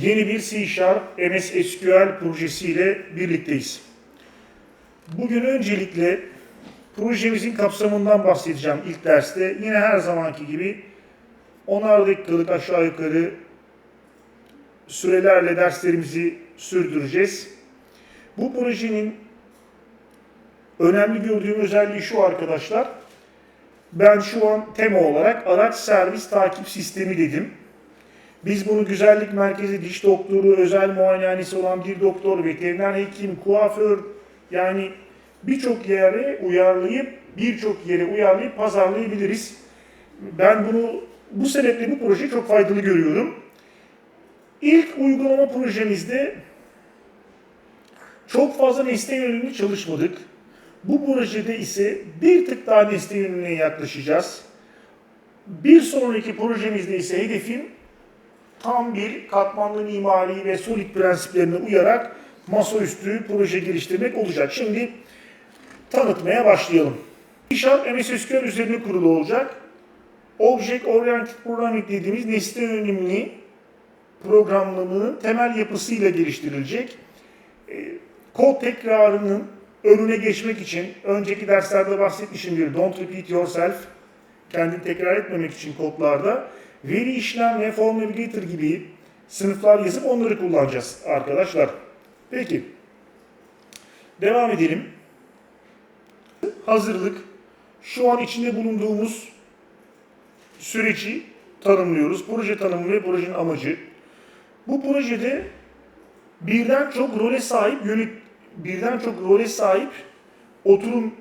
yeni bir C Sharp MS SQL projesiyle birlikteyiz. Bugün öncelikle projemizin kapsamından bahsedeceğim ilk derste. Yine her zamanki gibi 10'ar dakikalık aşağı yukarı sürelerle derslerimizi sürdüreceğiz. Bu projenin önemli gördüğüm özelliği şu arkadaşlar. Ben şu an tema olarak araç servis takip sistemi dedim. Biz bunu güzellik merkezi, diş doktoru, özel muayenehanesi olan bir doktor, veteriner hekim, kuaför yani birçok yere uyarlayıp birçok yere uyarlayıp pazarlayabiliriz. Ben bunu bu sebeple bu projeyi çok faydalı görüyorum. İlk uygulama projemizde çok fazla nesne yönelimli çalışmadık. Bu projede ise bir tık daha nesne yönelimine yaklaşacağız. Bir sonraki projemizde ise hedefim tam bir katmanlı mimari ve solid prensiplerine uyarak masaüstü proje geliştirmek olacak. Şimdi tanıtmaya başlayalım. C MS SQL üzerine kurulu olacak. Object Oriented Programming dediğimiz nesne yönelimli programlamanın temel yapısıyla geliştirilecek. E, Kod tekrarının önüne geçmek için önceki derslerde bahsetmişimdir. Don't repeat yourself. Kendini tekrar etmemek için kodlarda veri işlem ve form navigator gibi sınıflar yazıp onları kullanacağız arkadaşlar. Peki. Devam edelim. Hazırlık. Şu an içinde bulunduğumuz süreci tanımlıyoruz. Proje tanımı ve projenin amacı. Bu projede birden çok role sahip yönet birden çok role sahip oturum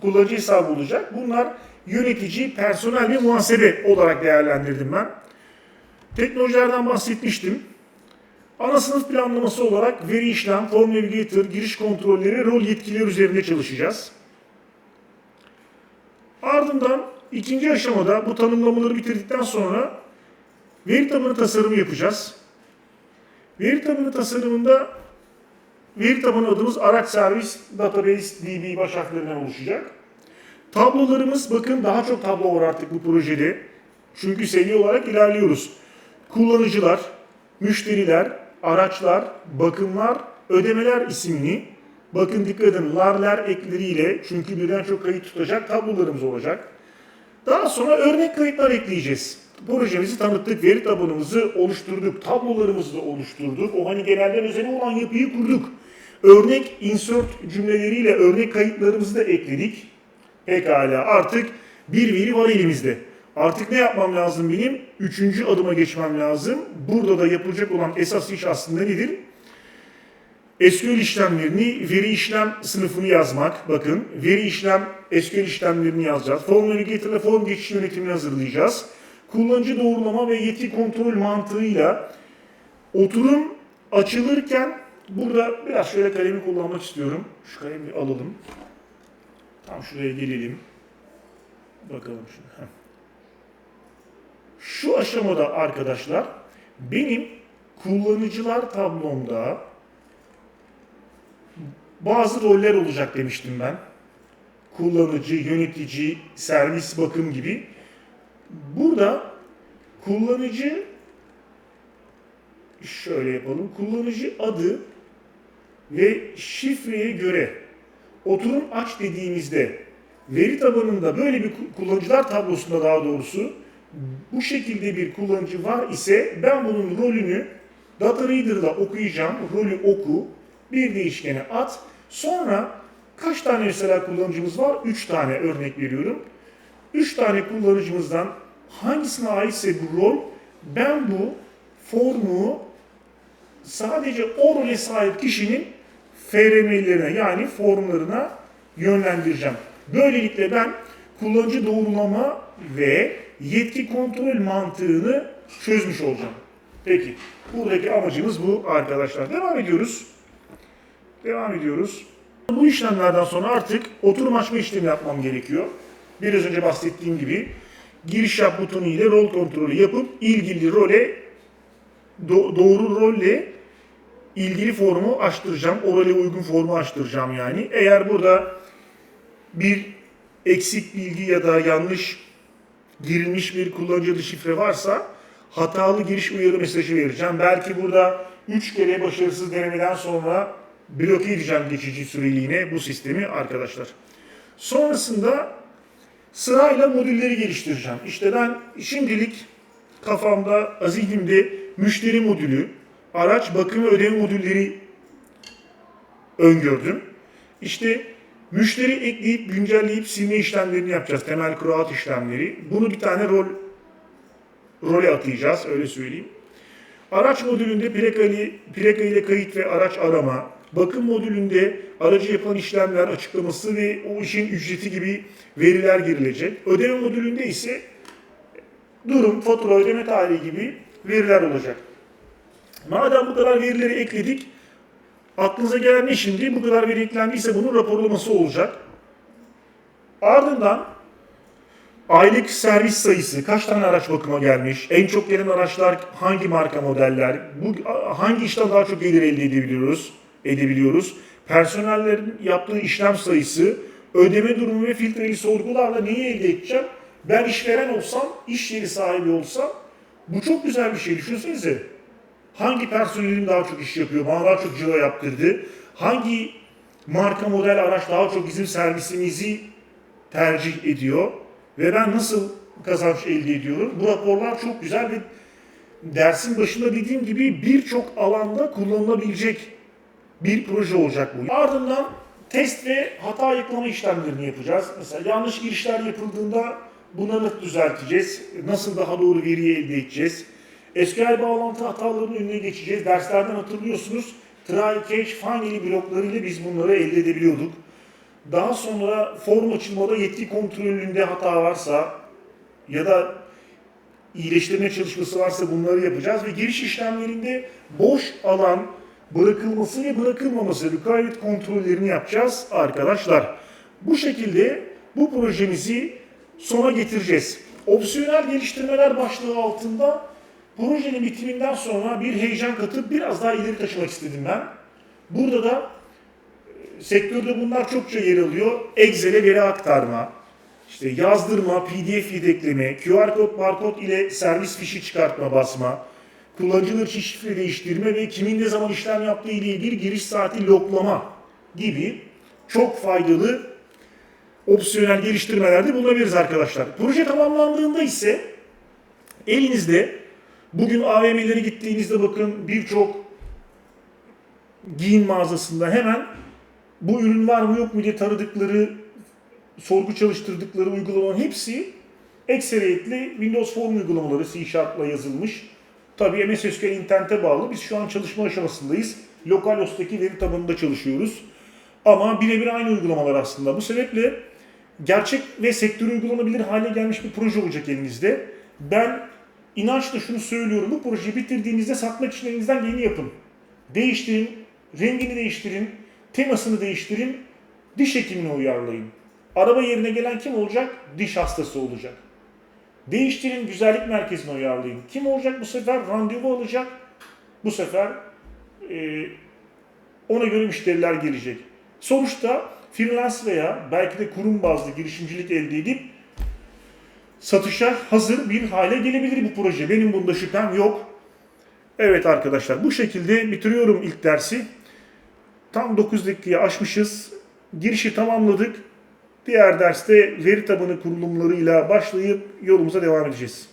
kullanıcı hesabı olacak. Bunlar yönetici, personel ve muhasebe olarak değerlendirdim ben. Teknolojilerden bahsetmiştim. Ana sınıf planlaması olarak veri işlem, form navigator, giriş kontrolleri, rol yetkileri üzerinde çalışacağız. Ardından ikinci aşamada bu tanımlamaları bitirdikten sonra veri tabanı tasarımı yapacağız. Veri tabanı tasarımında veri tabanı adımız araç servis database db baş harflerinden oluşacak. Tablolarımız bakın daha çok tablo var artık bu projede. Çünkü seri olarak ilerliyoruz. Kullanıcılar, müşteriler, araçlar, bakımlar, ödemeler isimli bakın dikkat edin larler ekleriyle çünkü birden çok kayıt tutacak tablolarımız olacak. Daha sonra örnek kayıtlar ekleyeceğiz. Projemizi tanıttık, veri tabanımızı oluşturduk, tablolarımızı da oluşturduk. O hani genelden özeli olan yapıyı kurduk. Örnek insert cümleleriyle örnek kayıtlarımızı da ekledik. Pekala artık bir veri var elimizde. Artık ne yapmam lazım benim? Üçüncü adıma geçmem lazım. Burada da yapılacak olan esas iş aslında nedir? SQL işlemlerini, veri işlem sınıfını yazmak. Bakın, veri işlem, SQL işlemlerini yazacağız. Form Navigator form geçiş yönetimini hazırlayacağız. Kullanıcı doğrulama ve yetki kontrol mantığıyla oturum açılırken burada biraz şöyle kalemi kullanmak istiyorum. Şu kalemi alalım. Tam şuraya gelelim. Bakalım. Heh. Şu aşamada arkadaşlar benim kullanıcılar tablomda bazı roller olacak demiştim ben. Kullanıcı, yönetici, servis bakım gibi. Burada kullanıcı şöyle yapalım. Kullanıcı adı ve şifreye göre oturum aç dediğimizde veri tabanında böyle bir kullanıcılar tablosunda daha doğrusu bu şekilde bir kullanıcı var ise ben bunun rolünü Data Reader'da okuyacağım. Rolü oku. Bir değişkene at. Sonra kaç tane mesela kullanıcımız var? 3 tane örnek veriyorum. 3 tane kullanıcımızdan hangisine aitse bu rol ben bu formu sadece o role sahip kişinin FRM'lerine yani formlarına yönlendireceğim. Böylelikle ben kullanıcı doğrulama ve yetki kontrol mantığını çözmüş olacağım. Peki, buradaki amacımız bu arkadaşlar. Devam ediyoruz. Devam ediyoruz. Bu işlemlerden sonra artık oturum açma işlemi yapmam gerekiyor. Biraz önce bahsettiğim gibi giriş yap butonu ile rol kontrolü yapıp ilgili role do- doğru rolle ilgili formu açtıracağım. O role uygun formu açtıracağım yani. Eğer burada bir eksik bilgi ya da yanlış girilmiş bir kullanıcı adı şifre varsa hatalı giriş uyarı mesajı vereceğim. Belki burada 3 kere başarısız denemeden sonra bloke edeceğim geçici süreliğine bu sistemi arkadaşlar. Sonrasında sırayla modülleri geliştireceğim. İşte ben şimdilik kafamda, zihnimde müşteri modülü, araç bakım ve ödeme modülleri öngördüm. İşte müşteri ekleyip güncelleyip silme işlemlerini yapacağız. Temel kurat işlemleri. Bunu bir tane rol role atayacağız öyle söyleyeyim. Araç modülünde plaka ile, plaka ile kayıt ve araç arama, bakım modülünde aracı yapılan işlemler açıklaması ve o işin ücreti gibi veriler girilecek. Ödeme modülünde ise durum, fatura, ödeme tarihi gibi veriler olacak. Madem bu kadar verileri ekledik, aklınıza gelen ne şimdi? Bu kadar veri eklendiyse bunun raporlaması olacak. Ardından aylık servis sayısı, kaç tane araç bakıma gelmiş, en çok gelen araçlar hangi marka modeller, bu hangi işten daha çok gelir elde edebiliyoruz, edebiliyoruz. Personellerin yaptığı işlem sayısı, ödeme durumu ve filtreli sorgularla neyi elde edeceğim? Ben işveren olsam, iş yeri sahibi olsam bu çok güzel bir şey. Düşünsenize. Hangi personelim daha çok iş yapıyor, bana daha çok ciro yaptırdı? Hangi marka model araç daha çok bizim servisimizi tercih ediyor? Ve ben nasıl kazanç elde ediyorum? Bu raporlar çok güzel ve dersin başında dediğim gibi birçok alanda kullanılabilecek bir proje olacak bu. Ardından test ve hata ayıklama işlemlerini yapacağız. Mesela yanlış girişler yapıldığında bunları düzelteceğiz. Nasıl daha doğru veriyi elde edeceğiz? SQL bağlantı hatalarının önüne geçeceğiz. Derslerden hatırlıyorsunuz. Try, catch, find bloklarıyla biz bunları elde edebiliyorduk. Daha sonra form açılmada yetki kontrolünde hata varsa ya da iyileştirme çalışması varsa bunları yapacağız ve giriş işlemlerinde boş alan bırakılması ve bırakılmaması required kontrollerini yapacağız arkadaşlar. Bu şekilde bu projemizi sona getireceğiz. Opsiyonel geliştirmeler başlığı altında projenin bitiminden sonra bir heyecan katıp biraz daha ileri taşımak istedim ben. Burada da sektörde bunlar çokça yer alıyor. Excel'e veri aktarma, işte yazdırma, PDF yedekleme, QR kod, barkod ile servis fişi çıkartma, basma, kullanıcılar için şifre değiştirme ve kimin ne zaman işlem yaptığı ile ilgili giriş saati loklama gibi çok faydalı opsiyonel geliştirmelerde bulunabiliriz arkadaşlar. Proje tamamlandığında ise elinizde bugün AVM'lere gittiğinizde bakın birçok giyim mağazasında hemen bu ürün var mı yok mu diye taradıkları, sorgu çalıştırdıkları uygulamaların hepsi ekseriyetli Windows Form uygulamaları C Sharp'la yazılmış. Tabii MS SQL internete bağlı. Biz şu an çalışma aşamasındayız. Localhost'taki veri tabanında çalışıyoruz. Ama birebir aynı uygulamalar aslında. Bu sebeple gerçek ve sektör uygulanabilir hale gelmiş bir proje olacak elinizde. Ben inançla şunu söylüyorum. Bu projeyi bitirdiğinizde satmak için elinizden geleni yapın. Değiştirin, rengini değiştirin, temasını değiştirin, diş hekimine uyarlayın. Araba yerine gelen kim olacak? Diş hastası olacak. Değiştirin, güzellik merkezine uyarlayın. Kim olacak bu sefer? Randevu alacak. Bu sefer e, ona göre müşteriler gelecek. Sonuçta freelance veya belki de kurum bazlı girişimcilik elde edip satışa hazır bir hale gelebilir bu proje. Benim bunda şüphem yok. Evet arkadaşlar bu şekilde bitiriyorum ilk dersi. Tam 9 dakikayı aşmışız. Girişi tamamladık. Diğer derste veri tabanı kurulumlarıyla başlayıp yolumuza devam edeceğiz.